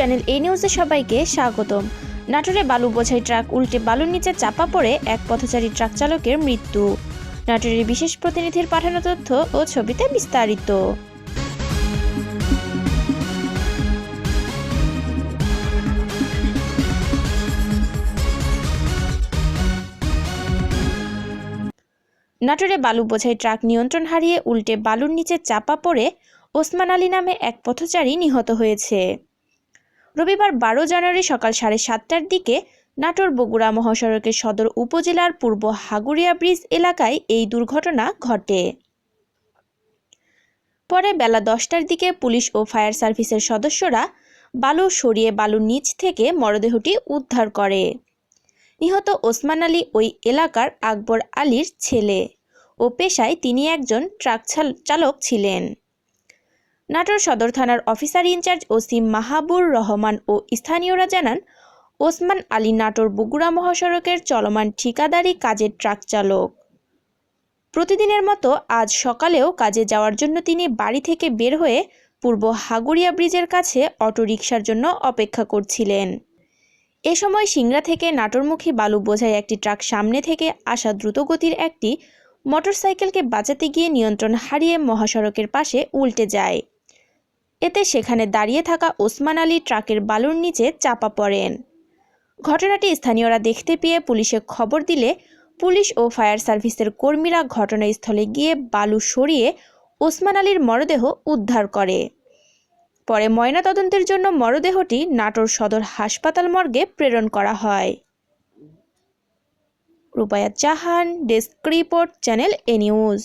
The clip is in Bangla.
চ্যানেল এ নিউজে সবাইকে স্বাগতম। নাটোরে বালু বোঝাই ট্রাক উল্টে বালুর নিচে চাপা পড়ে এক পথচারী ট্রাক চালকের মৃত্যু। নাটোরের বিশেষ প্রতিনিধির পাঠানো তথ্য ও ছবিতে বিস্তারিত। নাটোরে বালু বোঝাই ট্রাক নিয়ন্ত্রণ হারিয়ে উল্টে বালুর নিচে চাপা পড়ে ওসমান আলী নামে এক পথচারী নিহত হয়েছে। রবিবার বারো জানুয়ারি সকাল সাড়ে সাতটার দিকে নাটোর বগুড়া মহাসড়কের সদর উপজেলার পূর্ব হাগুরিয়া ব্রিজ এলাকায় এই দুর্ঘটনা ঘটে। পরে বেলা দশটার দিকে পুলিশ ও ফায়ার সার্ভিসের সদস্যরা বালু সরিয়ে বালুর নিচ থেকে মরদেহটি উদ্ধার করে। নিহত ওসমান আলী ওই এলাকার আকবর আলীর ছেলে ও পেশায় তিনি একজন ট্রাক চালক ছিলেন। নাটোর সদর থানার officer in charge Osim Mahabur Rahman ও স্থানীয়রা জানান, ওসমান আলী নাটোর বগুড়া মহাসড়কের চলমান ঠিকাদারি কাজের ট্রাক চালক। প্রতিদিনের মতো আজ সকালেও কাজে যাওয়ার জন্য তিনি বাড়ি থেকে বের হয়ে পূর্ব হাগুড়িয়া ব্রিজের কাছে অটোরিকশার জন্য অপেক্ষা করছিলেন। এ সময় সিংড়া থেকে নাটোরমুখী বালু বোঝায় একটি ট্রাক সামনে থেকে আসা দ্রুতগতির একটি মোটরসাইকেলকে বাঁচাতে গিয়ে নিয়ন্ত্রণ হারিয়ে মহাসড়কের পাশে উল্টে যায়। এতে সেখানে দাঁড়িয়ে থাকা ওসমান আলী ট্রাকের বালুর নিচে চাপা পড়েন। ঘটনাটি স্থানীয়রা দেখতে পেয়ে পুলিশে খবর দিলে পুলিশ ও ফায়ার সার্ভিসের কর্মীরা ঘটনাস্থলে গিয়ে বালু সরিয়ে ওসমান আলীর মরদেহ উদ্ধার করে। পরে ময়নাতদন্তের জন্য মরদেহটি নাটোর সদর হাসপাতাল মর্গে প্রেরণ করা হয়। রূপায়াত Jahan desk report, channel A news.